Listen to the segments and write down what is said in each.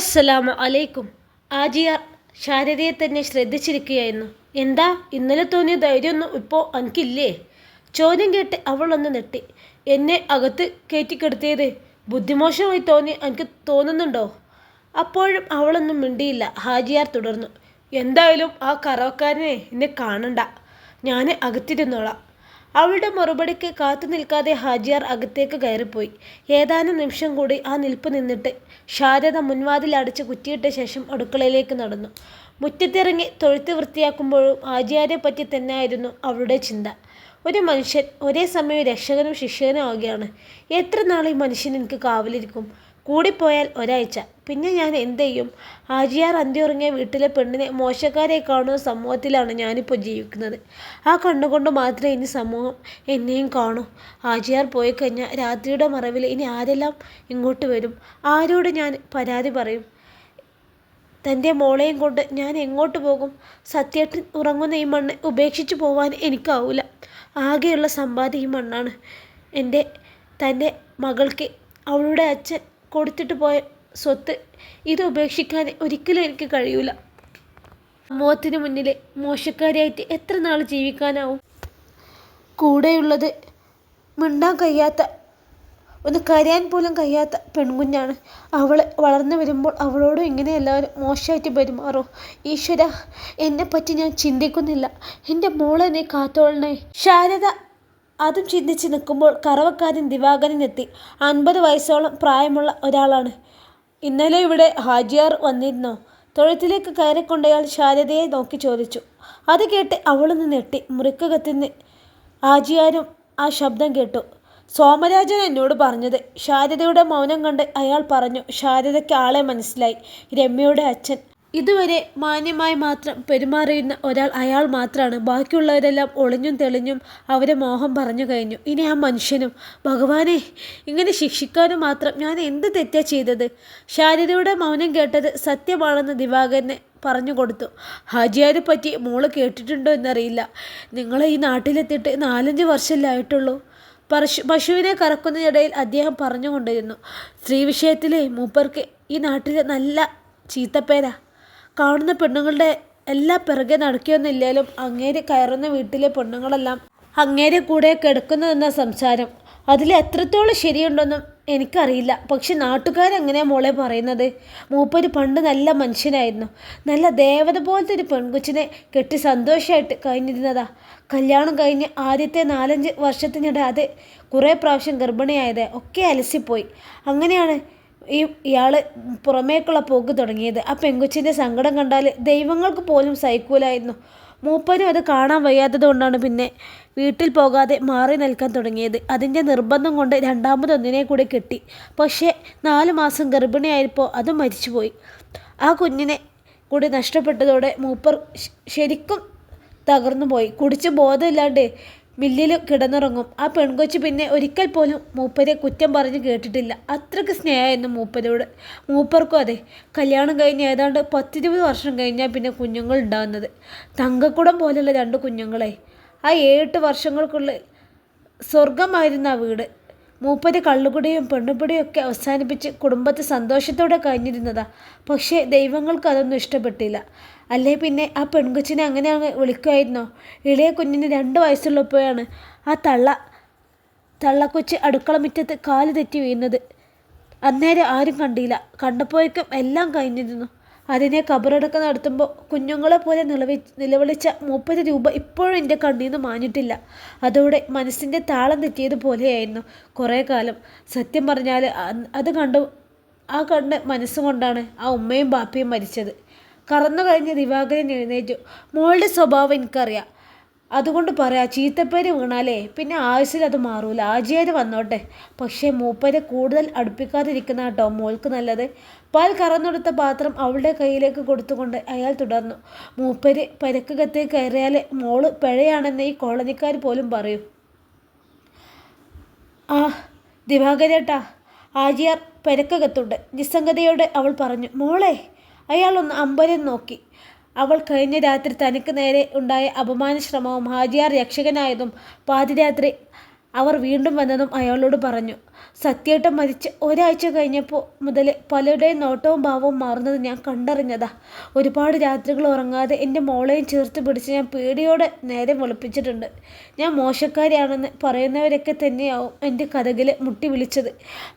അസ്സലാമു അലൈക്കും. ആജിയാർ ശാരദയെ തന്നെ ശ്രദ്ധിച്ചിരിക്കുകയായിരുന്നു. എന്താ? ഇന്നലെ തോന്നിയ ധൈര്യമൊന്നും ഇപ്പോൾ എനിക്കില്ലേ ചോദ്യം കേട്ട് അവളൊന്ന് നെട്ടി എന്നെ അകത്ത് കയറ്റിക്കെടുത്തിയത് ബുദ്ധിമോശമായി തോന്നി എനിക്ക് തോന്നുന്നുണ്ടോ? അപ്പോഴും അവളൊന്നും മിണ്ടിയില്ല. ഹാജിയാർ തുടർന്നു. എന്തായാലും ആ കറവക്കാരനെ എന്നെ കാണണ്ട. ഞാൻ അകത്തിരുന്നോളാം. അവളുടെ മറുപടിക്ക് കാത്തു നിൽക്കാതെ ഹാജിയാർ അകത്തേക്ക് കയറിപ്പോയി. ഏതാനും നിമിഷം കൂടി ആ നിൽപ്പ് നിന്നിട്ട് ശാരദ മുൻവാതിൽ അടിച്ച് കുറ്റിയിട്ട ശേഷം അടുക്കളയിലേക്ക് നടന്നു. മുറ്റത്തിറങ്ങി തൊഴുത്ത് വൃത്തിയാക്കുമ്പോഴും ഹാജിയാരെ പറ്റി തന്നെയായിരുന്നു അവളുടെ ചിന്ത. ഒരു മനുഷ്യൻ ഒരേ സമയം രക്ഷകനും ശിഷ്യനും ആവുകയാണ്. എത്ര നാൾ ഈ മനുഷ്യൻ എനിക്ക് കാവലിരിക്കും? കൂടിപ്പോയാൽ ഒരാഴ്ച. പിന്നെ ഞാൻ എന്ത് ചെയ്യും? ആജിയാർ അന്തിയുറങ്ങിയ വീട്ടിലെ പെണ്ണിനെ മോശക്കാരെ കാണുന്ന സമൂഹത്തിലാണ് ഞാനിപ്പോൾ ജീവിക്കുന്നത്. ആ കണ്ണുകൊണ്ട് മാത്രമേ ഇനി സമൂഹം എന്നെയും കാണൂ. ആജിയാർ പോയി കഴിഞ്ഞാൽ രാത്രിയുടെ മറവിൽ ഇനി ആരെല്ലാം ഇങ്ങോട്ട് വരും? ആരോട് ഞാൻ പരാതി പറയും? തന്റെ മോളെയും കൊണ്ട് ഞാൻ എങ്ങോട്ട് പോകും? സത്യേട്ടൻ ഉറങ്ങുന്ന ഈ മണ്ണ് ഉപേക്ഷിച്ച് പോവാൻ എനിക്കാവില്ല ആകെയുള്ള സമ്പാദ്യം ഈ മണ്ണാണ്. എന്റെ തന്റെ മകൾക്ക് അവളുടെ അച്ഛൻ കൊടുത്തിട്ട് പോയ സ്വത്ത് ഇത് ഉപേക്ഷിക്കാൻ ഒരിക്കലും എനിക്ക് കഴിയൂല. സമൂഹത്തിന് മുന്നിൽ മോശക്കാരിയായിട്ട് എത്ര നാൾ ജീവിക്കാനാവും? കൂടെയുള്ളത് മിണ്ടാൻ കഴിയാത്ത ഒന്ന് കരയാൻ പോലും കഴിയാത്ത പെൺകുഞ്ഞാണ്. അവൾ വളർന്നു വരുമ്പോൾ അവളോടും ഇങ്ങനെ എല്ലാവരും മോശമായിട്ട് പെരുമാറോ? ഈശ്വര എന്നെ പറ്റി ഞാൻ ചിന്തിക്കുന്നില്ല. എന്റെ മോളെന്നെ കാത്തോളണേ. ശാരദ അതും ചിന്തിച്ച് നിൽക്കുമ്പോൾ കറവക്കാരൻ ദിവാകരനെത്തി. അൻപത് വയസ്സോളം പ്രായമുള്ള ഒരാളാണ്. ഇന്നലെ ഇവിടെ ഹാജിയാർ വന്നിരുന്നോ. തൊഴുത്തിലേക്ക് കയറിക്കൊണ്ടയാൾ ശാരദയെ നോക്കി ചോദിച്ചു. അത് കേട്ട് അവളൊന്ന് നെട്ടി മുറിക്കകത്തുനിന്ന് ഹാജിയാരും ആ ശബ്ദം കേട്ടു. സോമരാജൻ എന്നോട് പറഞ്ഞത് ശാരദയുടെ മൗനം കണ്ട് അയാൾ പറഞ്ഞു ശാരദയ്ക്ക് ആളെ മനസ്സിലായി. രമ്യയുടെ അച്ഛൻ ഇതുവരെ മാന്യമായി മാത്രം പെരുമാറിയിരുന്ന ഒരാൾ അയാൾ മാത്രമാണ് ബാക്കിയുള്ളവരെല്ലാം ഒളിഞ്ഞും തെളിഞ്ഞും അവരെ മോഹം പറഞ്ഞു കഴിഞ്ഞു. ഇനി ആ മനുഷ്യനും ഭഗവാനെ ഇങ്ങനെ ശിക്ഷിക്കാനും മാത്രം ഞാൻ എന്ത് തെറ്റാ ചെയ്തത്? ശാരദയുടെ മൗനം കേട്ടത് സത്യമാണെന്ന് ദിവാകരനെ പറഞ്ഞു കൊടുത്തു. ഹാജിയാരെ പറ്റി മോൾ കേട്ടിട്ടുണ്ടോ എന്നറിയില്ല. നിങ്ങൾ ഈ നാട്ടിലെത്തിയിട്ട് നാലഞ്ച് വർഷമല്ലേ ആയിട്ടുള്ളൂ? പശു പശുവിനെ കറക്കുന്നതിനിടയിൽ അദ്ദേഹം പറഞ്ഞുകൊണ്ടിരുന്നു. സ്ത്രീ വിഷയത്തിലെ മൂപ്പർക്ക് ഈ നാട്ടിലെ നല്ല ചീത്തപ്പേരാ. കാണുന്ന പെണ്ണുങ്ങളുടെ എല്ലാ പിറകെ നടക്കുകയൊന്നുമില്ലാലും അങ്ങേര് കയറുന്ന വീട്ടിലെ പെണ്ണുങ്ങളെല്ലാം അങ്ങേരെ കൂടെ കിടക്കുന്നതെന്ന സംസാരം. അതിൽ എത്രത്തോളം ശരിയുണ്ടെന്നും എനിക്കറിയില്ല. പക്ഷെ നാട്ടുകാരെങ്ങനെയാ മോളെ പറയുന്നത്? മൂപ്പര് പണ്ട് നല്ല മനുഷ്യനായിരുന്നു. നല്ല ദേവത പോലത്തെ ഒരു പെൺകൊച്ചിനെ കെട്ടി സന്തോഷമായിട്ട് കഴിഞ്ഞിരുന്നതാ. കല്യാണം കഴിഞ്ഞ് ആദ്യത്തെ നാലഞ്ച് വർഷത്തിനിടെ അത് കുറേ പ്രാവശ്യം ഗർഭിണിയായത്. ഒക്കെ അലസിപ്പോയി. അങ്ങനെയാണ് ഈ ഇയാൾ പുറമേക്കുള്ള പോക്ക് തുടങ്ങിയത്. ആ പെങ്കൊച്ചിന്റെ സങ്കടം കണ്ടാൽ ദൈവങ്ങൾക്ക് പോലും സഹിക്കൂലായിരുന്നു. മൂപ്പനും അത് കാണാൻ വയ്യാത്തത് കൊണ്ടാണ് പിന്നെ വീട്ടിൽ പോകാതെ മാറി നിൽക്കാൻ തുടങ്ങിയത്. അതിന്റെ നിർബന്ധം കൊണ്ട് രണ്ടാമതൊന്നിനെ കൂടെ കെട്ടി. പക്ഷേ നാല് മാസം ഗർഭിണിയായപ്പോൾ അത് മരിച്ചുപോയി. ആ കുഞ്ഞിനെ കൂടി നഷ്ടപ്പെട്ടതോടെ മൂപ്പർ ശരിക്കും തകർന്നു പോയി കുടിച്ച് ബോധമില്ലാണ്ട് മില്ലിൽ കിടന്നുറങ്ങും. ആ പെൺകൊച്ച് പിന്നെ ഒരിക്കൽ പോലും മൂപ്പരെ കുറ്റം പറഞ്ഞ് കേട്ടിട്ടില്ല. അത്രയ്ക്ക് സ്നേഹമായിരുന്നു മൂപ്പരോട്. മൂപ്പർക്കും അതെ. കല്യാണം കഴിഞ്ഞ് ഏതാണ്ട് പത്തിരുപത് വർഷം കഴിഞ്ഞാൽ പിന്നെ കുഞ്ഞുങ്ങൾ ഉണ്ടാകുന്നത് തങ്കക്കുടം പോലെയുള്ള രണ്ട് കുഞ്ഞുങ്ങളെ. ആ ഏഴെട്ട് വർഷങ്ങൾക്കുള്ളിൽ സ്വർഗമായിരുന്നു ആ വീട്. മൂപ്പര് കള്ളുകുടിയും പെണ്ണുപിടിയും ഒക്കെ അവസാനിപ്പിച്ച് കുടുംബത്തെ സന്തോഷത്തോടെ കഴിഞ്ഞിരുന്നതാ. പക്ഷേ ദൈവങ്ങൾക്ക് അതൊന്നും ഇഷ്ടപ്പെട്ടില്ല. അല്ലേ പിന്നെ ആ പെൺകൊച്ചിനെ അങ്ങനെ അങ്ങ് വിളിക്കുമായിരുന്നോ? ഇളയ കുഞ്ഞിന് രണ്ട് വയസ്സുള്ളപ്പോഴാണ് ആ തള്ള തള്ളക്കൊച്ച് അടുക്കള മുറ്റത്ത് കാൽ തെറ്റി വീഴുന്നത്. അന്നേരം ആരും കണ്ടില്ല. കണ്ടപ്പോഴേക്കും എല്ലാം കഴിഞ്ഞിരുന്നു. അതിനെ കബറടക്കം നടത്തുമ്പോൾ കുഞ്ഞുങ്ങളെ പോലെ നിലവി നിലവിളിച്ച മുപ്പത് രൂപ ഇപ്പോഴും എന്റെ കണ്ണിൽ നിന്ന് മാഞ്ഞിട്ടില്ല. അതോടെ മനസ്സിന്റെ താളം തെറ്റിയതുപോലെയായിരുന്നു കുറേ കാലം. സത്യം പറഞ്ഞാൽ അത് കണ്ടു ആ കണ്ട് മനസ്സുകൊണ്ടാണ് ആ ഉമ്മയും ബാപ്പയും മരിച്ചത്. കറന്നു കഴിഞ്ഞ് ദിവാകരൻ എഴുന്നേറ്റു. മോളുടെ സ്വഭാവം എനിക്കറിയാം. അതുകൊണ്ട് പറയാം ചീത്തപ്പേര് വീണാലേ പിന്നെ ആയുസിൽ അത് മാറൂല. ആജിയാര് വന്നോട്ടെ. പക്ഷേ മൂപ്പരെ കൂടുതൽ അടുപ്പിക്കാതിരിക്കുന്ന കേട്ടോ മോൾക്ക് നല്ലത്. പാൽ കറന്നെടുത്ത പാത്രം അവളുടെ കയ്യിലേക്ക് കൊടുത്തുകൊണ്ട് അയാൾ തുടർന്നു. മൂപ്പര് പരക്കകത്തെ കയറിയാൽ മോൾ പിഴയാണെന്ന് ഈ കോളനിക്കാർ പോലും പറയും. ആ ദിവാകരേട്ടാ ആര്യാർ പരക്കകത്തുണ്ട്. നിസ്സംഗതയോടെ അവൾ പറഞ്ഞു മോളെ അയാളൊന്ന് അമ്പരം നോക്കി. അവൾ കഴിഞ്ഞ രാത്രി തനിക്ക് നേരെ ഉണ്ടായ അപമാന ശ്രമവും ഹാജിയാർ രക്ഷകനായതും പാതിരാത്രി അവർ വീണ്ടും വന്നതും അയാളോട് പറഞ്ഞു സത്യേട്ടൻ മരിച്ച് ഒരാഴ്ച കഴിഞ്ഞപ്പോൾ മുതൽ പലരുടെയും നോട്ടവും ഭാവവും മാറുന്നത് ഞാൻ കണ്ടറിഞ്ഞതാ. ഒരുപാട് രാത്രികൾ ഉറങ്ങാതെ എന്റെ മോളെയും ചേർത്ത് പിടിച്ച് ഞാൻ പേടിയോടെ നേരെ വെളുപ്പിച്ചിട്ടുണ്ട്. ഞാൻ മോശക്കാരിയാണെന്ന് പറയുന്നവരൊക്കെ തന്നെയാവും എന്റെ കഥകിൽ മുട്ടി വിളിച്ചത്.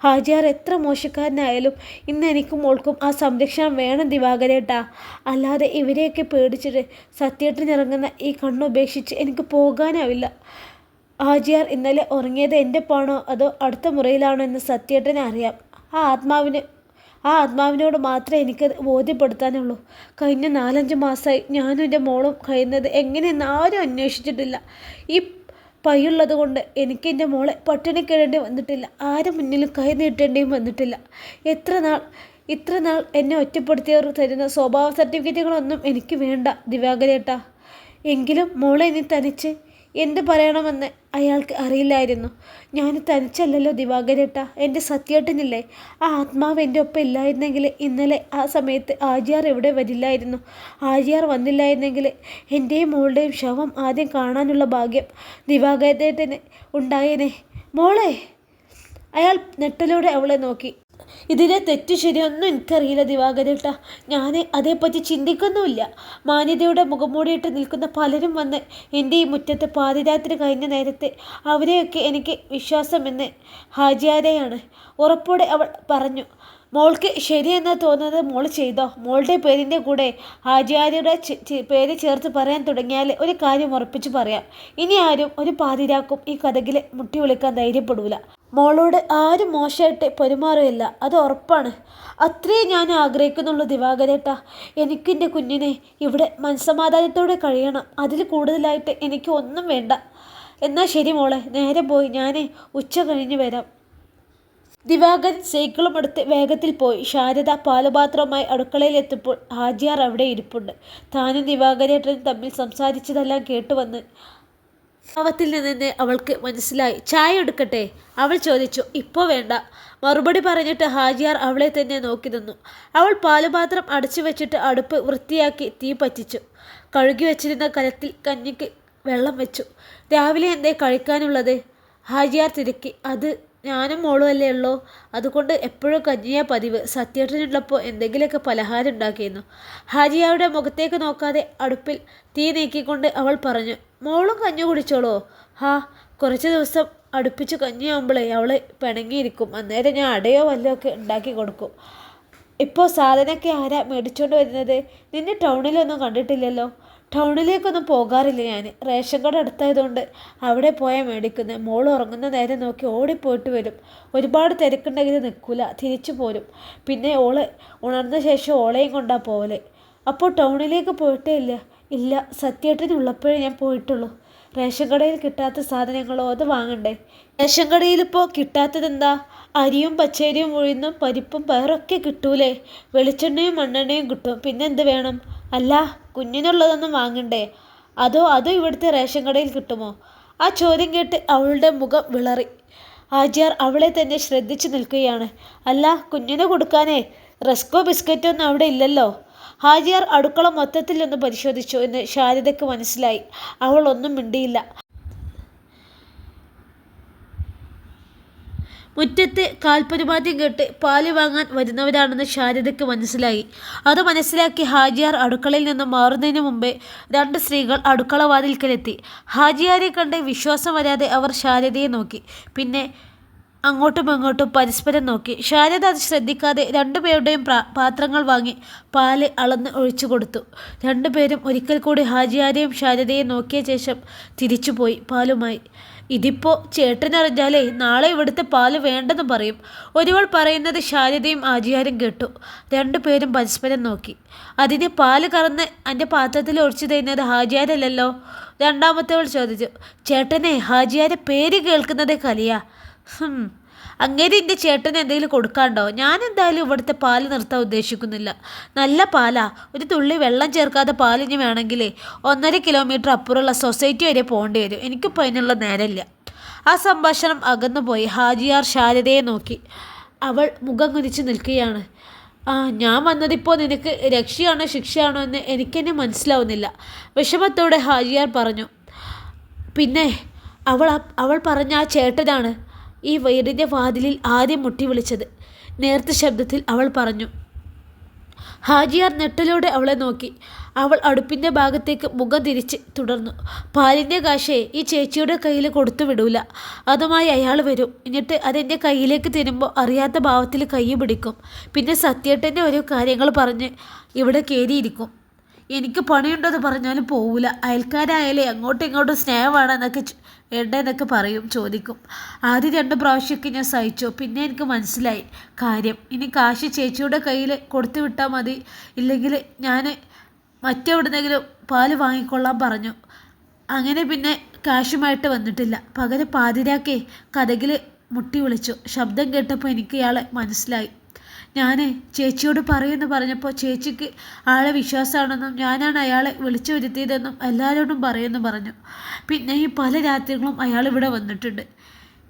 ഹാജിയാർ എത്ര മോശക്കാരനായാലും ഇന്ന് എനിക്കും മോൾക്കും ആ സംരക്ഷണം വേണം ദിവാകരേട്ടാ. അല്ലാതെ ഇവരെയൊക്കെ പേടിച്ചിട്ട് സത്യേട്ടനിറങ്ങുന്ന ഈ കണ്ണുപേക്ഷിച്ച് എനിക്ക് പോകാനാവില്ല. ഹാജിയാർ ഇന്നലെ ഉറങ്ങിയത് എന്റെ പാണോ? അതോ അടുത്ത മുറിയിലാണോ എന്ന് സത്യേട്ടനെ അറിയാം. ആ ആത്മാവിന് ആ ആത്മാവിനോട് മാത്രമേ എനിക്കത് ബോധ്യപ്പെടുത്താനുള്ളൂ. കഴിഞ്ഞ നാലഞ്ച് മാസമായി ഞാനും എന്റെ മോളും കഴിയുന്നത് എങ്ങനെയെന്ന് ആരും അന്വേഷിച്ചിട്ടില്ല. ഈ പയ്യുള്ളത് കൊണ്ട് എനിക്ക് എന്റെ മോളെ പട്ടിണി കിടേണ്ടി വന്നിട്ടില്ല. ആരും മുന്നിലും കൈ നീട്ടേണ്ടിയും വന്നിട്ടില്ല. എത്ര നാൾ ഇത്ര നാൾ എന്നെ ഒറ്റപ്പെടുത്തിയവർ തരുന്ന സ്വഭാവ സർട്ടിഫിക്കറ്റുകളൊന്നും എനിക്ക് വേണ്ട ദിവാകരേട്ടാ. എങ്കിലും മോളെ ഇനി തനിച്ച് എന്ത് പറയണമെന്ന് അയാൾക്ക് അറിയില്ലായിരുന്നു. ഞാൻ തനിച്ചല്ലല്ലോ ദിവാകരേട്ട എന്റെ സത്യേട്ടനില്ലേ. ആ ആത്മാവ് എന്റെ ഒപ്പം ഇല്ലായിരുന്നെങ്കിൽ ഇന്നലെ ആ സമയത്ത് ആര്യാർ എവിടെ വരില്ലായിരുന്നു. ആര്യാർ വന്നില്ലായിരുന്നെങ്കിൽ എന്റെയും മോളുടെയും ശവം ആദ്യം കാണാനുള്ള ഭാഗ്യം ദിവാകരേട്ടന് ഉണ്ടായേനെ. മോളെ. അയാൾ നെട്ടലോടെ അവളെ നോക്കി. ഇതിലെ തെറ്റ് ശരിയൊന്നും എനിക്കറിയില്ല ദിവാകരേട്ട ഞാൻ അതേപ്പറ്റി ചിന്തിക്കുന്നുമില്ല. മാന്യതയുടെ മുഖംമൂടിയിട്ട് നിൽക്കുന്ന പലരും വന്ന് എന്റെ ഈ മുറ്റത്ത് പാതിരാത്രി കഴിഞ്ഞ നേരത്തെ അവരെയൊക്കെ എനിക്ക് വിശ്വാസമെന്ന് ഹാജിയാരയാണ് ഉറപ്പോടെ അവൾ പറഞ്ഞു. മോൾക്ക് ശരിയെന്ന് തോന്നുന്നത് മോൾ ചെയ്തോ? മോളുടെ പേരിന്റെ കൂടെ ആചാര്യയുടെ പേര് ചേർത്ത് പറയാൻ തുടങ്ങിയാൽ ഒരു കാര്യം ഉറപ്പിച്ച് പറയാം. ഇനി ആരും ഒരു പാതിരാക്കും ഈ കഥകിൽ മുട്ടി വിളിക്കാൻ ധൈര്യപ്പെടൂല. മോളോട് ആരും മോശമായിട്ട് പെരുമാറുകയില്ല. അത് ഉറപ്പാണ്. അത്രേ ഞാൻ ആഗ്രഹിക്കുന്നുള്ളൂ ദിവാകരേട്ട. എനിക്കെന്റെ കുഞ്ഞിനെ ഇവിടെ മനസ്സമാധാനത്തോടെ കഴിയണം. അതിൽ കൂടുതലായിട്ട് എനിക്ക് ഒന്നും വേണ്ട. എന്നാൽ ശരി മോളെ. നേരെ പോയി. ഞാൻ ഉച്ച കഴിഞ്ഞ് വരാം. ദിവാകരൻ സൈക്കിളും എടുത്ത് വേഗത്തിൽ പോയി. ശാരദ പാലുപാത്രവുമായി അടുക്കളയിലെത്തുമ്പോൾ ഹാജിയാർ അവിടെ ഇരിപ്പുണ്ട്. താനും ദിവാകരേട്ടനും തമ്മിൽ സംസാരിച്ചതെല്ലാം കേട്ടുവന്ന് ഭാവത്തിൽ നിന്ന് അവൾക്ക് മനസ്സിലായി. ചായ എടുക്കട്ടെ? അവൾ ചോദിച്ചു. ഇപ്പോൾ വേണ്ട. മറുപടി പറഞ്ഞിട്ട് ഹാജിയാർ അവളെ തന്നെ നോക്കി നിന്നു. അവൾ പാലുപാത്രം അടച്ചു വെച്ചിട്ട് അടുപ്പ് വൃത്തിയാക്കി തീ പറ്റിച്ചു. കഴുകി വെച്ചിരുന്ന കലത്തിൽ കഞ്ഞിക്ക് വെള്ളം വെച്ചു. രാവിലെ എന്തേ കഴിക്കാനുള്ളത്? ഹാജിയാർ തിരക്കി. അത് ഞാനും മോളും അല്ലേ ഉള്ളൂ. അതുകൊണ്ട് എപ്പോഴും കഞ്ഞിയാ പതിവ്. സത്യേട്ടനുള്ളപ്പോൾ എന്തെങ്കിലുമൊക്കെ പലഹാരം ഉണ്ടാക്കിയിരുന്നു ഹാജിയാരുടെ മുഖത്തേക്ക് നോക്കാതെ അടുപ്പിൽ തീ നീക്കിക്കൊണ്ട് അവൾ പറഞ്ഞു മോളും കഞ്ഞി കുടിച്ചോളോ. ഹാ കുറച്ച് ദിവസം അടുപ്പിച്ച് കഞ്ഞിയാകുമ്പോഴേ അവൾ പിണങ്ങിയിരിക്കും. അന്നേരം ഞാൻ അടയോ വല്ലോ ഒക്കെ ഉണ്ടാക്കി കൊടുക്കും. ഇപ്പോൾ സാധനമൊക്കെ ആരാ മേടിച്ചുകൊണ്ട് വരുന്നത്? നിന്നെ ടൗണിലൊന്നും കണ്ടിട്ടില്ലല്ലോ. ടൗണിലേക്കൊന്നും പോകാറില്ല ഞാൻ റേഷൻ കട അടുത്തായതുകൊണ്ട് അവിടെ പോയാൽ മേടിക്കുന്നത് മോൾ ഉറങ്ങുന്ന നേരം നോക്കി ഓടിപ്പോയിട്ട് വരും. ഒരുപാട് തിരക്കുണ്ടെങ്കിൽ നിൽക്കില്ല തിരിച്ചു പോരും. പിന്നെ ഓൾ ഉണർന്ന ശേഷം ഓളെയും കൊണ്ടാണ് പോവൽ. അപ്പോൾ ടൗണിലേക്ക് പോയിട്ടേ ഇല്ല. ഇല്ല. സത്യേട്ടനുള്ളപ്പോഴേ ഞാൻ പോയിട്ടുള്ളൂ. റേഷൻ കടയിൽ കിട്ടാത്ത സാധനങ്ങളോ അത് വാങ്ങണ്ടേ? റേഷൻ കടയിലിപ്പോൾ കിട്ടാത്തതെന്താ? അരിയും പച്ചരിയും ഉഴുന്നും പരിപ്പും പയറൊക്കെ കിട്ടൂലേ? വെളിച്ചെണ്ണയും മണ്ണെണ്ണയും കിട്ടും. പിന്നെന്ത് വേണം? അല്ല കുഞ്ഞിനുള്ളതൊന്നും വാങ്ങണ്ടേ? അതോ അതോ ഇവിടുത്തെ റേഷൻ കടയിൽ കിട്ടുമോ? ആ ചോദ്യം കേട്ട് അവളുടെ മുഖം വിളറി. ആചാർ അവളെ തന്നെ ശ്രദ്ധിച്ചു നിൽക്കുകയാണ്. അല്ല കുഞ്ഞിന് കൊടുക്കാനേ റെസ്കോ ബിസ്ക്കറ്റോ ഒന്നും അവിടെ ഇല്ലല്ലോ? ഹാജിയാർ അടുക്കള മൊത്തത്തിൽ ഒന്ന് പരിശോധിച്ചു എന്ന് ശാരദയ്ക്ക് മനസ്സിലായി. അവൾ ഒന്നും മിണ്ടിയില്ല. മുറ്റത്ത് കാൽപരിമാറ്റം കേട്ട് പാൽ വാങ്ങാൻ വരുന്നവരാണെന്ന് ശാരദയ്ക്ക് മനസ്സിലായി. അത് മനസ്സിലാക്കി ഹാജിയാർ അടുക്കളയിൽ നിന്ന് മാറുന്നതിന് മുമ്പേ രണ്ട് സ്ത്രീകൾ അടുക്കള വാതിൽക്കലെത്തി. ഹാജിയാരെ കണ്ട് വിശ്വാസം വരാതെ അവർ ശാരദയെ നോക്കി. പിന്നെ അങ്ങോട്ടും ഇങ്ങോട്ടും പരസ്പരം നോക്കി. ശാരദ അത് ശ്രദ്ധിക്കാതെ രണ്ടുപേരുടെയും പാത്രങ്ങൾ വാങ്ങി പാൽ അളന്ന് ഒഴിച്ചു കൊടുത്തു. രണ്ടുപേരും ഒരിക്കൽ കൂടി ഹാജിയാരെയും ശാരദയെയും നോക്കിയ ശേഷം തിരിച്ചുപോയി പാലുമായി. ഇതിപ്പോൾ ചേട്ടനറിഞ്ഞാലേ നാളെ ഇവിടുത്തെ പാൽ വേണ്ടെന്ന് പറയും. ഒരുവൾ പറയുന്നത് ശാരദയും ആചിയാരും കേട്ടു. രണ്ടുപേരും പരസ്പരം നോക്കി. അതിന് പാൽ കറന്ന് എന്റെ പാത്രത്തിൽ ഒഴിച്ചു തരുന്നത് ഹാജിയാരല്ലല്ലോ? രണ്ടാമത്തേവൾ ചോദിച്ചു. ചേട്ടനെ ഹാജിയാരെ പേര് കേൾക്കുന്നതേ കലിയാ. അങ്ങനെ എന്റെ ചേട്ടൻ എന്തെങ്കിലും കൊടുക്കാണ്ടോ? ഞാൻ എന്തായാലും ഇവിടുത്തെ പാൽ നിർത്താൻ ഉദ്ദേശിക്കുന്നില്ല. നല്ല പാലാ. ഒരു തുള്ളി വെള്ളം ചേർക്കാതെ പാലിന് വേണമെങ്കിലേ ഒന്നര കിലോമീറ്റർ അപ്പുറമുള്ള സൊസൈറ്റി വരെ പോകേണ്ടി വരും. എനിക്കിപ്പോൾ അതിനുള്ള നേരമില്ല. ആ സംഭാഷണം അകന്നുപോയി. ഹാജിയാർ ശാരദയെ നോക്കി. അവൾ മുഖം കുനിച്ച് നിൽക്കുകയാണ്. ആ ഞാൻ വന്നതിപ്പോൾ നിനക്ക് രക്ഷയാണോ ശിക്ഷയാണോ എന്ന് എനിക്കെന്നെ മനസ്സിലാവുന്നില്ല. വിഷമത്തോടെ ഹാജിയാർ പറഞ്ഞു. പിന്നെ അവൾ അവൾ പറഞ്ഞ ആ ചേട്ടനാണ്. ഈ വീടിന്റെ വാതിലിൽ ആദ്യം മുട്ടി വിളിച്ചത്. നേർത്ത ശബ്ദത്തിൽ അവൾ പറഞ്ഞു ഹാജിയാർ നെട്ടലോടെ അവളെ നോക്കി. അവൾ അടുപ്പിന്റെ ഭാഗത്തേക്ക് മുഖം തിരിച്ച് തുടർന്നു പാലിന്റെ കാശയെ ഈ ചേച്ചിയുടെ കയ്യിൽ കൊടുത്തു വിടൂല. അതുമായി അയാൾ വരും. എന്നിട്ട് അതെന്റെ കയ്യിലേക്ക് തരുമ്പോൾ അറിയാത്ത ഭാവത്തിൽ കൈ പിടിക്കും. പിന്നെ സത്യേട്ടന്റെ ഓരോ കാര്യങ്ങൾ പറഞ്ഞ് ഇവിടെ കയറിയിരിക്കും എനിക്ക് പണിയുണ്ടെന്ന് പറഞ്ഞാലും പോവില്ല അയൽക്കാരായാലേ അങ്ങോട്ടും ഇങ്ങോട്ടും സ്നേഹമാണെന്നൊക്കെ വേണ്ടെന്നൊക്കെ പറയും ചോദിക്കും. ആദ്യം രണ്ട് പ്രാവശ്യമൊക്കെ ഞാൻ സഹിച്ചു. പിന്നെ എനിക്ക് മനസ്സിലായി. കാര്യം ഇനി കാശ് ചേച്ചിയുടെ കയ്യിൽ കൊടുത്തു വിട്ടാൽ മതി. ഇല്ലെങ്കിൽ ഞാൻ മറ്റെവിടുന്നെങ്കിലും പാൽ വാങ്ങിക്കൊള്ളാൻ പറഞ്ഞു. അങ്ങനെ പിന്നെ കാശുമായിട്ട് വന്നിട്ടില്ല. പകരം പാതിരാക്കേ കഥകിൽ മുട്ടി വിളിച്ചു. ശബ്ദം കേട്ടപ്പോൾ എനിക്ക് ഇയാളെ മനസ്സിലായി. ഞാൻ ചേച്ചിയോട് പറയുമെന്ന് പറഞ്ഞപ്പോൾ ചേച്ചിക്ക് ആളെ വിശ്വാസമാണെന്നും ഞാനാണ് അയാളെ വിളിച്ചു വരുത്തിയതെന്നും എല്ലാവരോടും പറയുമെന്ന് പറഞ്ഞു. പിന്നെ ഈ പല രാത്രികളും അയാൾ ഇവിടെ വന്നിട്ടുണ്ട്.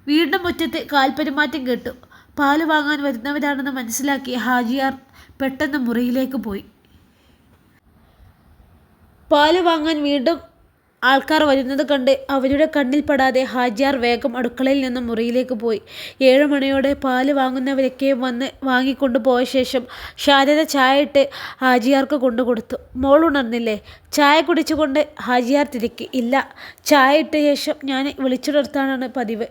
വീണ്ടും മുറ്റത്ത് കാൽപെരുമാറ്റം കേട്ടു. പാൽ വാങ്ങാൻ വരുന്നവരാണെന്ന് മനസ്സിലാക്കി ഹാജിയാർ പെട്ടെന്ന് മുറിയിലേക്ക് പോയി. പാൽ വാങ്ങാൻ വീണ്ടും ആൾക്കാർ വരുന്നത് കണ്ട് അവരുടെ കണ്ണിൽ പെടാതെ ഹാജിയാർ വേഗം അടുക്കളയിൽ നിന്ന് മുറിയിലേക്ക് പോയി. ഏഴു മണിയോടെ പാൽ വാങ്ങുന്നവരൊക്കെ വന്ന് വാങ്ങിക്കൊണ്ടു പോയ ശേഷം ശാരദ ചായ ഇട്ട് ഹാജിയാർക്ക് കൊണ്ടുകൊടുത്തു മോൾ ഉണർന്നില്ലേ? ചായ കുടിച്ചുകൊണ്ട് ഹാജിയാർ തിരക്കി. ഇല്ല ചായ ഇട്ട ശേഷം ഞാൻ വിളിച്ചുണർത്താനാണ് പതിവ്.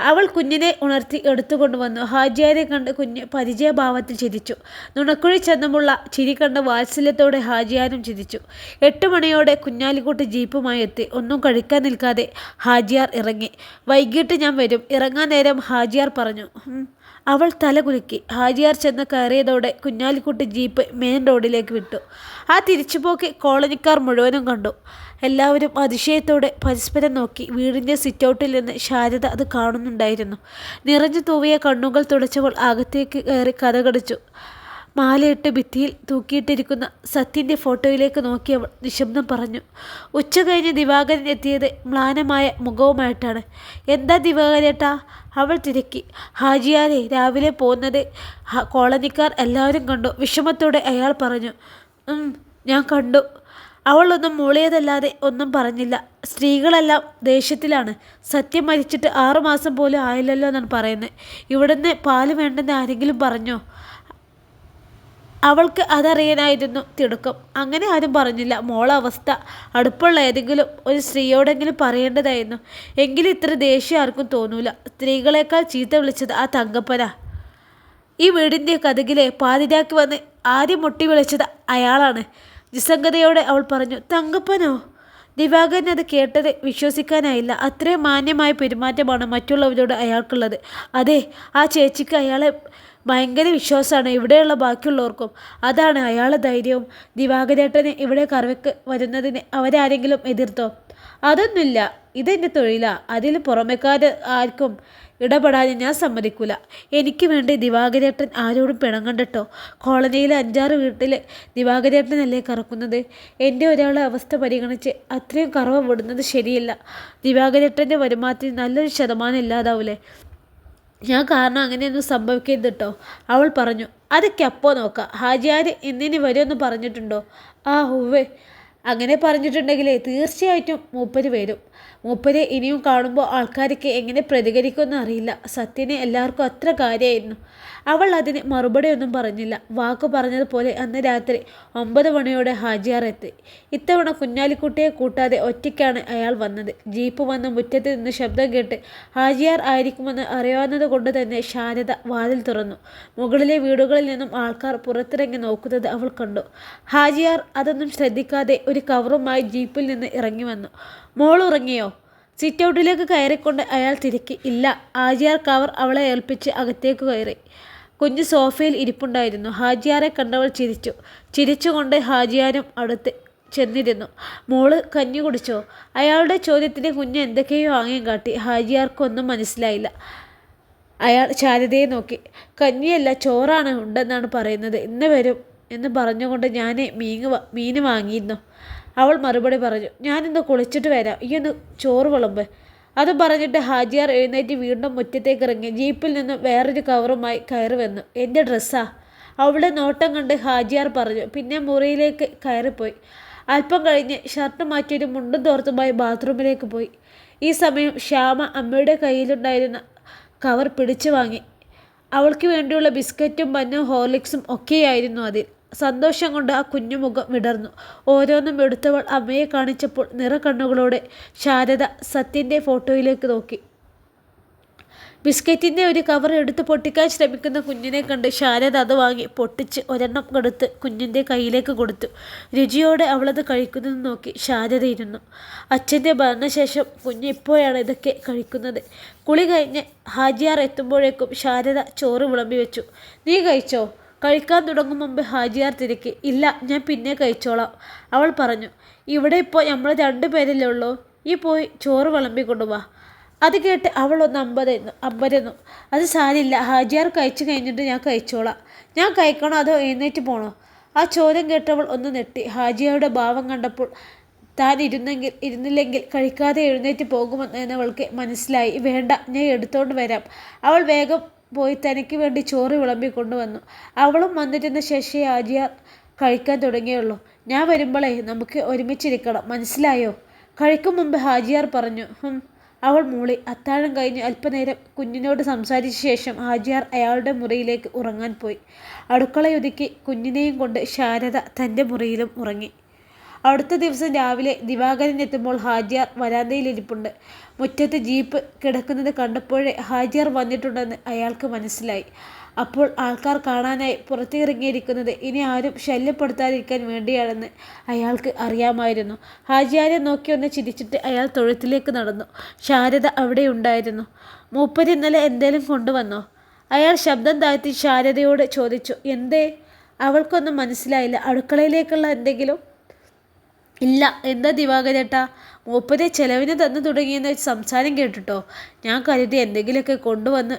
അവൾ കുഞ്ഞിനെ ഉണർത്തി എടുത്തുകൊണ്ടുവന്നു ഹാജിയാരെ കണ്ട് കുഞ്ഞ് പരിചയഭാവത്തിൽ ചിരിച്ചു. നുണക്കുഴി ചെന്നമുള്ള ചിരി കണ്ട് വാത്സല്യത്തോടെ ഹാജിയാരും ചിരിച്ചു. എട്ട് മണിയോടെ കുഞ്ഞാലിക്കുട്ടി ജീപ്പുമായി എത്തി. ഒന്നും കഴിക്കാൻ നിൽക്കാതെ ഹാജിയാർ ഇറങ്ങി. വൈകിട്ട് ഞാൻ വരും. ഇറങ്ങാൻ നേരം ഹാജിയാർ പറഞ്ഞു അവൾ തല കുലുക്കി. ഹാജിയാർ ചെന്ന് കയറിയതോടെ കുഞ്ഞാലിക്കുട്ടി ജീപ്പ് മെയിൻ റോഡിലേക്ക് വിട്ടു. ആ തിരിച്ചുപോക്ക് കോളനിക്കാർ മുഴുവനും കണ്ടു. എല്ലാവരും അതിശയത്തോടെ പരസ്പരം നോക്കി. വീടിന്റെ സിറ്റൗട്ടിൽ നിന്ന് ശാരദ അത് കാണുന്നുണ്ടായിരുന്നു. നിറഞ്ഞു തൂവിയ കണ്ണുകൾ തുടച്ചവൾ അകത്തേക്ക് കയറി കഥകടിച്ചു മാലയിട്ട് ഭിത്തിയിൽ തൂക്കിയിട്ടിരിക്കുന്ന സത്യന്റെ ഫോട്ടോയിലേക്ക് നോക്കിയവൾ നിശബ്ദം പറഞ്ഞു ഉച്ച കഴിഞ്ഞ് ദിവാകരൻ എത്തിയത് മ്ലാനമായ മുഖവുമായിട്ടാണ്. എന്താ ദിവാകരേട്ടാ? അവൾ തിരക്കി. ഹാജിയാരെ രാവിലെ പോകുന്നത് കോളനിക്കാർ എല്ലാവരും കണ്ടു. വിഷമത്തോടെ അയാൾ പറഞ്ഞു ഞാൻ കണ്ടു. അവളൊന്നും മൂളിയതല്ലാതെ ഒന്നും പറഞ്ഞില്ല. സ്ത്രീകളെല്ലാം ദേഷ്യത്തിലാണ്. സത്യം മരിച്ചിട്ട് ആറുമാസം പോലും ആയില്ലല്ലോ എന്നാണ് പറയുന്നത്. ഇവിടുന്ന് പാൽ വേണ്ടെന്ന് ആരെങ്കിലും പറഞ്ഞോ? അവൾക്ക് അതറിയാനായിരുന്നു തിടുക്കം. അങ്ങനെ ആരും പറഞ്ഞില്ല. മോളവസ്ഥ അടുപ്പുള്ള ഏതെങ്കിലും ഒരു സ്ത്രീയോടെങ്കിലും പറയേണ്ടതായിരുന്നു. എങ്കിലും ഇത്ര ദേഷ്യം ആർക്കും തോന്നൂല. സ്ത്രീകളെക്കാൾ ചീത്ത വിളിച്ചത് ആ തങ്കപ്പന. ഈ വീടിന്റെ കഥകിലെ പാതിരാക്കി വന്ന് ആദ്യം മുട്ടി വിളിച്ചത് അയാളാണ്. നിസ്സംഗതയോടെ അവൾ പറഞ്ഞു തങ്കപ്പനോ? ദിവാകരൻ അത് കേട്ടത് വിശ്വസിക്കാനായില്ല. അത്രയും മാന്യമായ പെരുമാറ്റമാണ് മറ്റുള്ളവരോട് അയാൾക്കുള്ളത്. അതെ ആ ചേച്ചിക്ക് അയാളെ ഭയങ്കര വിശ്വാസമാണ് ഇവിടെയുള്ള ബാക്കിയുള്ളവർക്കും. അതാണ് അയാളെ ധൈര്യവും. ദിവാകരേട്ടനെ ഇവിടെ കറവയ്ക്ക് വരുന്നതിന് അവരാരെങ്കിലും എതിർത്തോ? അതൊന്നുമില്ല. ഇതെന്റെ തൊഴിലാണ് അതിൽ പുറമേക്കാർ ആർക്കും ഇടപെടാൻ ഞാൻ സമ്മതിക്കില്ല എനിക്ക് വേണ്ടി ദിവാകരേട്ടൻ ആരോടും പിണങ്ങണ്ടട്ടോ കോളനിയിലെ അഞ്ചാറ് വീട്ടിൽ ദിവാകരേട്ടനല്ലേ കറക്കുന്നത്? എന്റെ ഒരാളെ അവസ്ഥ പരിഗണിച്ച് അത്രയും കറവ് വിടുന്നത് ശരിയല്ല. ദിവാകരേട്ടന്റെ വരുമാനത്തിൽ നല്ലൊരു ശതമാനം ഇല്ലാതാവില്ലേ ഞാൻ കാരണം അങ്ങനെയൊന്നും സംഭവിക്കരുത് കേട്ടോ അവൾ പറഞ്ഞു അതൊക്കെ അപ്പോൾ നോക്കാം. ഹാജിയാർ ഇന്നിനി വരുമെന്ന് പറഞ്ഞിട്ടുണ്ടോ? ആ ഹുവേ അങ്ങനെ പറഞ്ഞിട്ടുണ്ടെങ്കിലേ തീർച്ചയായിട്ടും മൂപ്പര് വരും. മൂപ്പരെ ഇനിയും കാണുമ്പോൾ ആൾക്കാർക്ക് എങ്ങനെ പ്രതികരിക്കുമെന്ന് അറിയില്ല. സത്യന് എല്ലാവർക്കും അത്ര കാര്യമായിരുന്നു. അവൾ അതിന് മറുപടിയൊന്നും പറഞ്ഞില്ല. വാക്ക് പറഞ്ഞതുപോലെ അന്ന് രാത്രി ഒമ്പത് മണിയോടെ ഹാജിയാർ എത്തി ഇത്തവണ കുഞ്ഞാലിക്കുട്ടിയെ കൂട്ടാതെ ഒറ്റയ്ക്കാണ് അയാൾ വന്നത്. ജീപ്പ് വന്ന് മുറ്റത്ത് നിന്ന് ശബ്ദം കേട്ട് ഹാജിയാർ ആയിരിക്കുമെന്ന് അറിയാവുന്നത് കൊണ്ട് തന്നെ ശാരദ വാതിൽ തുറന്നു. മുകളിലെ വീടുകളിൽ നിന്നും ആൾക്കാർ പുറത്തിറങ്ങി നോക്കുന്നത് അവൾ കണ്ടു. ഹാജിയാർ അതൊന്നും ശ്രദ്ധിക്കാതെ ഒരു കവറുമായി ജീപ്പിൽ നിന്ന് ഇറങ്ങി വന്നു. മോൾ ഉറങ്ങിയോ? സിറ്റ് ഔട്ടിലേക്ക് കയറിക്കൊണ്ട് അയാൾ തിരക്കി. ഇല്ല ഹാജിയാർ കവർ അവളെ ഏൽപ്പിച്ച് അകത്തേക്ക് കയറി. കുഞ്ഞ് സോഫയിൽ ഇരിപ്പുണ്ടായിരുന്നു. ഹാജിയാറെ കണ്ടവൾ ചിരിച്ചു. ചിരിച്ചുകൊണ്ട് ഹാജിയാരും അടുത്ത് ചെന്നിരുന്നു. മോൾ കഞ്ഞി കുടിച്ചോ? അയാളുടെ ചോദ്യത്തിന് കുഞ്ഞ് എന്തൊക്കെയോ ആംഗ്യം കാട്ടി. ഹാജിയാർക്കൊന്നും മനസ്സിലായില്ല. അയാൾ ശാരദയെ നോക്കി. കഞ്ഞിയല്ല ചോറാണ് ഉണ്ടെന്നാണ് പറയുന്നത്. ഇന്ന് വരും എന്ന് പറഞ്ഞുകൊണ്ട് ഞാൻ മീൻ മീൻ വാങ്ങിയിരുന്നു. അവൾ മറുപടി പറഞ്ഞു ഞാനിന്ന് കുളിച്ചിട്ട് വരാം. ഈ ഒന്ന് ചോറ് വിളമ്പ്. അത് പറഞ്ഞിട്ട് ഹാജിയാർ എഴുന്നേറ്റ് വീണ്ടും മുറ്റത്തേക്ക് ഇറങ്ങി. ജീപ്പിൽ നിന്ന് വേറൊരു കവറുമായി കയറി വന്നു. എന്റെ ഡ്രസ്സാ? അവളുടെ നോട്ടം കണ്ട് ഹാജിയാർ പറഞ്ഞു. പിന്നെ മുറിയിലേക്ക് കയറിപ്പോയി. അല്പം കഴിഞ്ഞ് ഷർട്ട് മാറ്റിയൊരു മുണ്ടും തോർത്തുമായി ബാത്റൂമിലേക്ക് പോയി. ഈ സമയം ശ്യാമ അമ്മയുടെ കയ്യിലുണ്ടായിരുന്ന കവർ പിടിച്ചു വാങ്ങി. അവൾക്ക് വേണ്ടിയുള്ള ബിസ്ക്കറ്റും ബന്നും ഹോർലിക്സും ഒക്കെയായിരുന്നു അതിൽ. സന്തോഷം കൊണ്ട് ആ കുഞ്ഞു മുഖം വിടർന്നു. ഓരോന്നും എടുത്തവൾ അമ്മയെ കാണിച്ചപ്പോൾ നിറക്കണ്ണുകളോടെ ശാരദ സത്യന്റെ ഫോട്ടോയിലേക്ക് നോക്കി. ബിസ്ക്കറ്റിന്റെ ഒരു കവർ എടുത്ത് പൊട്ടിക്കാൻ ശ്രമിക്കുന്ന കുഞ്ഞിനെ കണ്ട് ശാരദ അത് വാങ്ങി പൊട്ടിച്ച് ഒരെണ്ണം കൊടുത്ത് കുഞ്ഞിന്റെ കയ്യിലേക്ക് കൊടുത്തു. രുചിയോടെ അവളത് കഴിക്കുന്നത് നോക്കി ശാരദ ഇരുന്നു. അച്ഛന്റെ ഭരണശേഷം കുഞ്ഞ് ഇപ്പോഴാണ് ഇതൊക്കെ കഴിക്കുന്നത്. കുളി കഴിഞ്ഞ് ഹാജിയാർ എത്തുമ്പോഴേക്കും ശാരദ ചോറ് വിളമ്പി വെച്ചു. നീ കഴിച്ചോ? കഴിക്കാൻ തുടങ്ങും മുമ്പ് ഹാജിയാർ തിരക്കി ഇല്ല ഞാൻ പിന്നെ കഴിച്ചോളാം. അവൾ പറഞ്ഞു ഇവിടെ ഇപ്പോൾ നമ്മൾ രണ്ടു പേരല്ലേ ഉള്ളൂ ഈ പോയി ചോറ് വിളമ്പി കൊണ്ടുവാ. അത് കേട്ട് അവളൊന്ന് അമ്പതെന്നു അമ്പതെന്നു അത് സാരില്ല ഹാജിയാർ കഴിച്ചു കഴിഞ്ഞിട്ട് ഞാൻ കഴിച്ചോളാം. ഞാൻ കഴിക്കണോ അതോ എഴുന്നേറ്റ് പോണോ? ആ ചോദ്യം കേട്ടവൾ ഒന്ന് നെട്ടി ഹാജിയയുടെ ഭാവം കണ്ടപ്പോൾ താൻ ഇരുന്നെങ്കിൽ ഇരുന്നില്ലെങ്കിൽ കഴിക്കാതെ എഴുന്നേറ്റ് പോകുമെന്ന് അവൾക്ക് മനസ്സിലായി വേണ്ട ഞാൻ എടുത്തോണ്ട് വരാം. അവൾ വേഗം പോയി തനിക്ക് വേണ്ടി ചോറ് വിളമ്പി കൊണ്ടുവന്നു. അവളും വന്നിരുന്ന ശശി ആജിയ കഴിക്കാൻ തുടങ്ങിയുള്ളൂ. ഞാൻ വരുമ്പോഴേ നമുക്ക് ഒരുമിച്ചിരിക്കണം. മനസ്സിലായോ? കഴിക്കും മുമ്പ് ഹാജിയാർ പറഞ്ഞു. അവൾ മൂളി. അത്താഴം കഴിഞ്ഞ് അല്പനേരം കുഞ്ഞിനോട് സംസാരിച്ച ശേഷം ഹാജിയാർ അയാളുടെ മുറിയിലേക്ക് ഉറങ്ങാൻ പോയി. അടുക്കളയൊതുക്കി കുഞ്ഞിനെയും കൊണ്ട് ശാരദ തന്റെ മുറിയിലും ഉറങ്ങി. അടുത്ത ദിവസം രാവിലെ ദിവാകരൻ എത്തുമ്പോൾ ഹാജിയാർ വരാന്തയിലിരിപ്പുണ്ട്. മുറ്റത്ത് ജീപ്പ് കിടക്കുന്നത് കണ്ടപ്പോഴേ ഹാജിയാർ വന്നിട്ടുണ്ടെന്ന് അയാൾക്ക് മനസ്സിലായി. അപ്പോൾ ആൾക്കാർ കാണാനായി പുറത്തിറങ്ങിയിരിക്കുന്നത് ഇനി ആരും ശല്യപ്പെടുത്താതിരിക്കാൻ വേണ്ടിയാണെന്ന് അയാൾക്ക് അറിയാമായിരുന്നു. ഹാജിയാരെ നോക്കി ഒന്ന് ചിരിച്ചിട്ട് അയാൾ തൊഴുത്തിലേക്ക് നടന്നു. ശാരദ അവിടെ ഉണ്ടായിരുന്നു. മൂപ്പര് ഇന്നലെ എന്തേലും കൊണ്ടുവന്നോ? അയാൾ ശബ്ദം താഴ്ത്തി ശാരദയോട് ചോദിച്ചു എന്തേ? അവൾക്കൊന്നും മനസ്സിലായില്ല. അടുക്കളയിലേക്കുള്ള എന്തെങ്കിലും? ഇല്ല എന്താ ദിവാകരേട്ടാ മൂപ്പരെ ചെലവിന് തന്നു തുടങ്ങിയെന്ന് സംസാരം കേട്ടിട്ടോ? ഞാൻ കരുതി എന്തെങ്കിലുമൊക്കെ കൊണ്ടുവന്ന്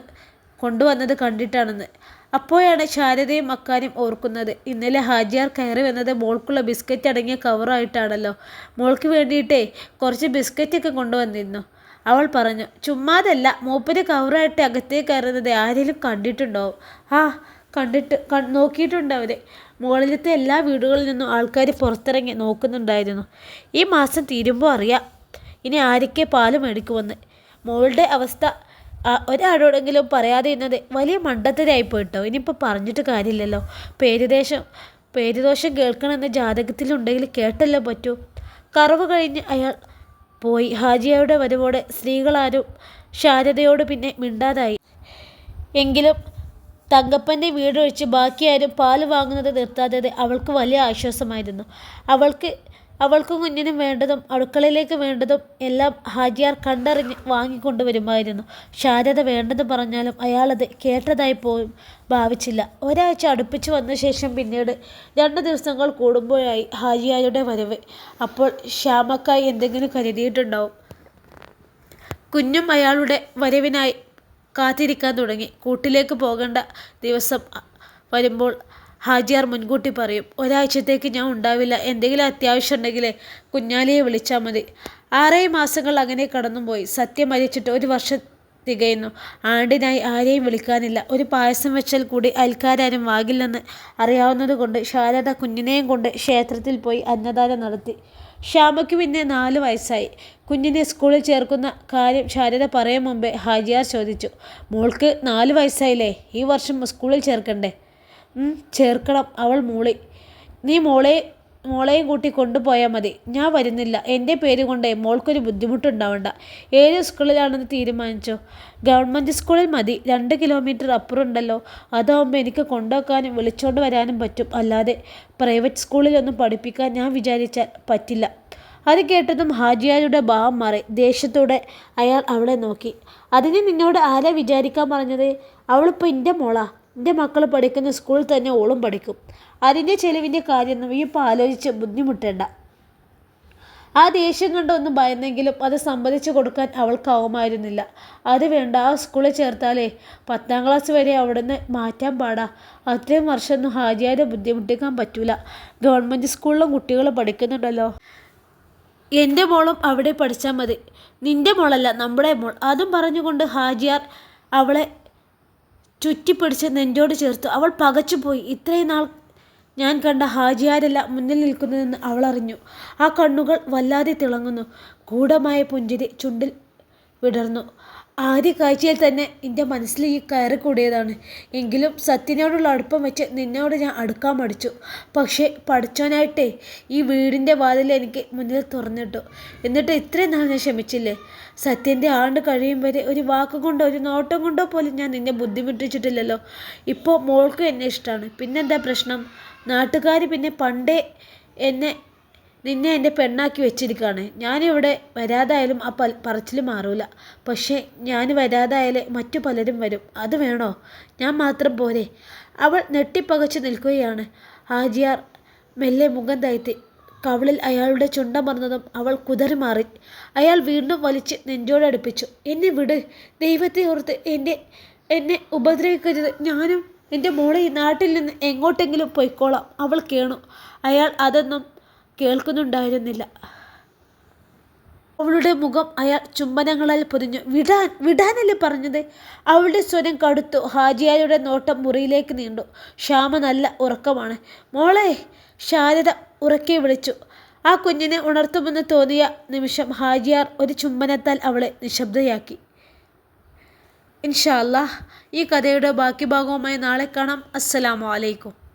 കൊണ്ടുവന്നത് കണ്ടിട്ടാണെന്ന്. അപ്പോഴാണ് ശാരദയും അക്കാര്യം ഓർക്കുന്നത്. ഇന്നലെ ഹാജിയാർ കയറി വന്നത് മോൾക്കുള്ള ബിസ്ക്കറ്റ് അടങ്ങിയ കവറായിട്ടാണല്ലോ മോൾക്ക് വേണ്ടിയിട്ടേ കുറച്ച് ബിസ്ക്കറ്റൊക്കെ കൊണ്ടുവന്നിരുന്നു. അവൾ പറഞ്ഞു ചുമ്മാതല്ല മൂപ്പര് കവറായിട്ട് അകത്തേക്ക് കയറുന്നത് ആരെങ്കിലും കണ്ടിട്ടുണ്ടാവും ആ കണ്ടിട്ട് നോക്കിയിട്ടുണ്ട് അവർ മുകളിലത്തെ എല്ലാ വീടുകളിൽ നിന്നും ആൾക്കാർ പുറത്തിറങ്ങി നോക്കുന്നുണ്ടായിരുന്നു. ഈ മാസം തീരുമ്പോൾ അറിയാം. ഇനി ആരൊക്കെ പാൽ മേടിക്കുമെന്ന് മോളുടെ അവസ്ഥ ഒരാളോടെങ്കിലും പറയാതെ ഇരുന്നത് വലിയ മണ്ടത്തരായി പോയിട്ടോ ഇനിയിപ്പോൾ പറഞ്ഞിട്ട് കാര്യമില്ലല്ലോ. പേരുദേശം പേരുദോഷം കേൾക്കണമെന്ന് ജാതകത്തിലുണ്ടെങ്കിൽ കേട്ടല്ലോ പറ്റൂ. കറവ് കഴിഞ്ഞ് അയാൾ പോയി. ഹാജിയയുടെ വരവോടെ സ്ത്രീകളാരും ശാരദയോട് പിന്നെ മിണ്ടാതായി. എങ്കിലും തങ്കപ്പന്റെ വീടൊഴിച്ച് ബാക്കിയാരും പാൽ വാങ്ങുന്നത് നിർത്താതെ അവൾക്ക് വലിയ ആശ്വാസമായിരുന്നു. അവൾക്ക് അവൾക്കും കുഞ്ഞിനും വേണ്ടതും അടുക്കളയിലേക്ക് വേണ്ടതും എല്ലാം ഹാജിയാർ കണ്ടറിഞ്ഞ് വാങ്ങിക്കൊണ്ടുവരുമായിരുന്നു. ശാരദ വേണ്ടെന്ന് പറഞ്ഞാലും അയാളത് കേട്ടതായി പോലും ഭാവിച്ചില്ല. ഒരാഴ്ച അടുപ്പിച്ച് വന്ന ശേഷം പിന്നീട് രണ്ട് ദിവസങ്ങൾ കൂടുമ്പോഴായി ഹാജിയാരുടെ വരവ്. അപ്പോൾ ശ്യാമക്കായി എന്തെങ്കിലും കരുതിയിട്ടുണ്ടാവും. കുഞ്ഞും അയാളുടെ വരവിനായി കാത്തിരിക്കാൻ തുടങ്ങി. കൂട്ടിലേക്ക് പോകേണ്ട ദിവസം വരുമ്പോൾ ഹാജിയാർ മുൻകൂട്ടി പറയും ഒരാഴ്ചത്തേക്ക് ഞാൻ ഉണ്ടാവില്ല. എന്തെങ്കിലും അത്യാവശ്യം ഉണ്ടെങ്കിൽ കുഞ്ഞാലിയെ വിളിച്ചാൽ മതി. ആറേ മാസങ്ങൾ അങ്ങനെ കടന്നുപോയി. സത്യം മരിച്ചിട്ട് ഒരു വർഷം തികയുന്നു. ആണ്ടിനായി ആരെയും വിളിക്കാനില്ല. ഒരു പായസം വെച്ചാൽ കൂടി അയൽക്കാരും വാകില്ലെന്ന് അറിയാവുന്നത് കൊണ്ട് ശാരദ കുഞ്ഞിനെയും കൊണ്ട് ക്ഷേത്രത്തിൽ പോയി അന്നദാനം നടത്തി. ശ്യാമയ്ക്ക് പിന്നെ നാല് വയസ്സായി. കുഞ്ഞിനെ സ്കൂളിൽ ചേർക്കുന്ന കാര്യം ശാരദ പറയും മുമ്പേ ഹാജിയാർ ചോദിച്ചു. മോൾക്ക് നാല് വയസ്സായില്ലേ? ഈ വർഷം സ്കൂളിൽ ചേർക്കണ്ടേ? ചേർക്കണം. അവൾ മൂളി. നീ മോളെ മോളെയും കൂട്ടി കൊണ്ടുപോയാൽ മതി. ഞാൻ വരുന്നില്ല. എന്റെ പേര് കൊണ്ടേ മോൾക്കൊരു ബുദ്ധിമുട്ടുണ്ടാവണ്ട. ഏത് സ്കൂളിലാണെന്ന് തീരുമാനിച്ചോ? ഗവൺമെന്റ് സ്കൂളിൽ മതി. രണ്ട് കിലോമീറ്റർ അപ്പുറം ഉണ്ടല്ലോ അതാവുമ്പോൾ എനിക്ക് കൊണ്ടുവെക്കാനും വിളിച്ചോണ്ട് വരാനും പറ്റും. അല്ലാതെ പ്രൈവറ്റ് സ്കൂളിലൊന്നും പഠിപ്പിക്കാൻ ഞാൻ വിചാരിച്ചാൽ പറ്റില്ല. അത് കേട്ടതും ഹാജിയാരുടെ ഭാവം മാറി. ദേഷ്യത്തോടെ അയാൾ അവളെ നോക്കി. അതിന് നിന്നോട് ആരാ വിചാരിക്കാൻ പറഞ്ഞത്? അവളിപ്പോൾ എന്റെ മോളാ? എന്റെ മക്കൾ പഠിക്കുന്ന സ്കൂളിൽ തന്നെ ഓളും പഠിക്കും. അതിന്റെ ചെലവിന്റെ കാര്യമൊന്നും ഈ ഇപ്പോൾ ആലോചിച്ച് ബുദ്ധിമുട്ടേണ്ട. ആ ദേഷ്യം കണ്ടൊന്നും ഭയന്നെങ്കിലും അത് സമ്മതിച്ചു കൊടുക്കാൻ അവൾക്കാവുമായിരുന്നില്ല അത് വേണ്ട ആ സ്കൂളിൽ ചേർത്താലേ പത്താം ക്ലാസ് വരെ അവിടുന്ന് മാറ്റാൻ പാടാ. അത്രയും വർഷമൊന്നും ഹാജിയാരെ ബുദ്ധിമുട്ടിക്കാൻ പറ്റൂല. ഗവൺമെന്റ് സ്കൂളിലും കുട്ടികൾ പഠിക്കുന്നുണ്ടല്ലോ. എന്റെ മോളും അവിടെ പഠിച്ചാൽ മതി. നിന്റെ മോളല്ല നമ്മുടെ മോൾ. അതും പറഞ്ഞുകൊണ്ട് ഹാജിയാർ അവളെ ചുറ്റിപ്പിടിച്ച് നെഞ്ചോട് ചേർത്തു. അവൾ പകച്ചുപോയി. ഇത്രയും നാൾ ഞാൻ കണ്ട ഹാജിയാരല്ല മുന്നിൽ നിൽക്കുന്നതെന്ന് അവൾ അറിഞ്ഞു. ആ കണ്ണുകൾ വല്ലാതെ തിളങ്ങുന്നു. ഗൂഢമായ പുഞ്ചിരി ചുണ്ടിൽ വിടർന്നു. ആദ്യ കാഴ്ചയിൽ തന്നെ എന്റെ മനസ്സിൽ ഈ കയറി കൂടിയതാണ്. എങ്കിലും സത്യനോടുള്ള അടുപ്പം വെച്ച് നിന്നോട് ഞാൻ അടുക്കാൻ മടിച്ചു. പക്ഷേ പഠിച്ചോനായിട്ടേ ഈ വീടിന്റെ വാതിൽ എനിക്ക് മുന്നിൽ തുറന്നിട്ടു. എന്നിട്ട് ഇത്രയും നാൾ ഞാൻ ക്ഷമിച്ചില്ലേ? സത്യന്റെ ആണ്ട് കഴിയും വരെ ഒരു വാക്കുകൊണ്ടോ ഒരു നോട്ടം കൊണ്ടോ പോലും ഞാൻ നിന്നെ ബുദ്ധിമുട്ടിച്ചിട്ടില്ലല്ലോ. ഇപ്പോൾ മോൾക്ക് എന്നെ ഇഷ്ടമാണ്. പിന്നെന്താ പ്രശ്നം? നാട്ടുകാർ പിന്നെ പണ്ടേ എന്നെ നിന്നെ എന്റെ പെണ്ണാക്കി വെച്ചിരിക്കുകയാണ് ഞാനിവിടെ വരാതായാലും ആ പൽ പറച്ചിൽ മാറൂല. പക്ഷേ ഞാൻ വരാതായാലേ മറ്റു പലരും വരും. അത് വേണോ? ഞാൻ മാത്രം പോരെ. അവൾ നെട്ടിപ്പകച്ചു നിൽക്കുകയാണ്. ആജിയാർ മെല്ലെ മുഖം താഴ്ത്തി കവളിൽ അയാളുടെ ചുണ്ട ചുണ്ടമർന്നതും അവൾ കുതറി മാറി. അയാൾ വീണ്ടും വലിച്ച് നെഞ്ചോടടുപ്പിച്ചു എന്നെ വിട്. ദൈവത്തെ ഓർത്ത് എന്റെ എന്നെ ഉപദ്രവിക്കരുത്. ഞാനും എന്റെ മോളെ ഈ നാട്ടിൽ നിന്ന് എങ്ങോട്ടെങ്കിലും പൊയ്ക്കോളാം. അവൾ കേണു. അയാൾ അതൊന്നും കേൾക്കുന്നുണ്ടായിരുന്നില്ല. അവളുടെ മുഖം അയാൾ ചുംബനങ്ങളാൽ പൊതിഞ്ഞു. വിടാൻ വിടാനല്ലേ പറഞ്ഞത്? അവളുടെ സ്വരം കടുത്തു. ഹാജിയായുടെ നോട്ടം മുറിയിലേക്ക് നീണ്ടു. ശ്യാമ നല്ല ഉറക്കമാണ്. മോളെ ശാരദ ഉറക്കെ വിളിച്ചു. ആ കുഞ്ഞിനെ ഉണർത്തുമെന്ന് തോന്നിയ നിമിഷം ഹാജിയാർ ഒരു ചുംബനത്താൽ അവളെ നിശബ്ദയാക്കി. ഇൻഷാ അല്ലാ ഈ കഥയുടെ ബാക്കി ഭാഗവുമായി നാളെ കാണാം. അസ്സലാമു അലൈക്കും.